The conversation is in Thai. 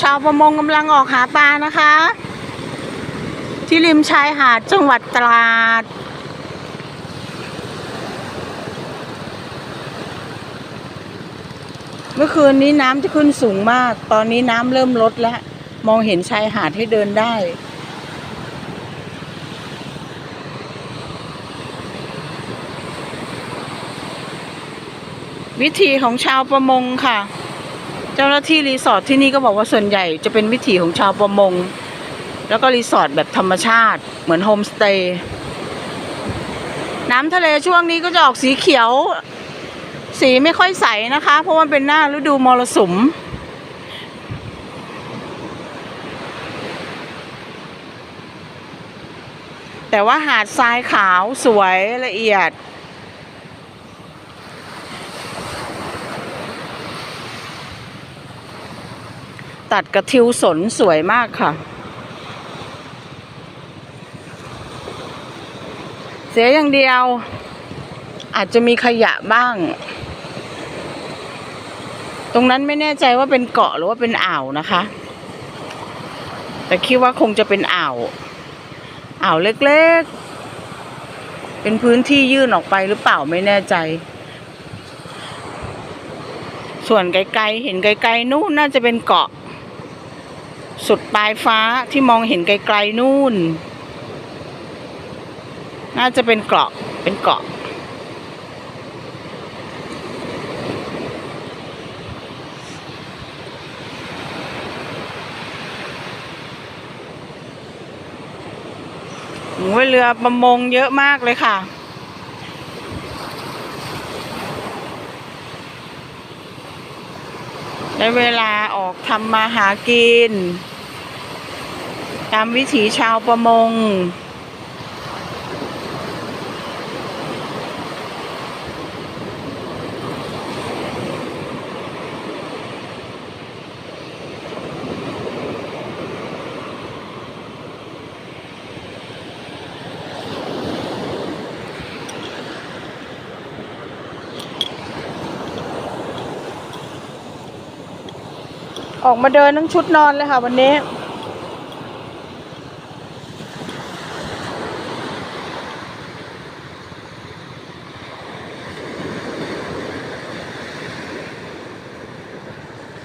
ชาวประมงกำลังออกหาปลานะคะ ที่ริมชายหาดจังหวัดตราด เมื่อคืนนี้น้ำจะขึ้นสูงมาก ตอนนี้น้ำเริ่มลดแล้ว มองเห็นชายหาดให้เดินได้วิธีของชาวประมงค่ะ เจ้าหน้าที่รีสอร์ทที่นี่ก็บอกว่าส่วนใหญ่จะเป็นวิถีของชาวประมง แล้วก็รีสอร์ทแบบธรรมชาติ เหมือนโฮมสเตย์น้ำทะเลช่วงนี้ก็จะออกสีเขียว สีไม่ค่อยใสนะคะ เพราะว่าเป็นหน้าฤดูมรสุมแต่ว่าหาดทรายขาวสวยละเอียด ตัดกระทิวสนสวยมากค่ะ เสียอย่างเดียว อาจจะมีขยะบ้าง ตรงนั้นไม่แน่ใจว่าเป็นเกาะหรือว่าเป็นอ่าวนะคะ แต่คิดว่าคงจะเป็นอ่าว อ่าวเล็กๆ เป็นพื้นที่ยื่นออกไปหรือเปล่าไม่แน่ใจส่วนไกลๆ เห็นไกลๆนู่นน่าจะเป็นเกาะ สุดปลายฟ้าที่มองเห็นไกลๆนู่น น่าจะเป็นเกาะเป็นเกาะโอ้ยเรือประมงเยอะมากเลยค่ะ ได้เวลาออกทำมาหากิน ตามวิถีชาวประมง ออกมาเดินทั้งชุดนอนเลยค่ะวันนี้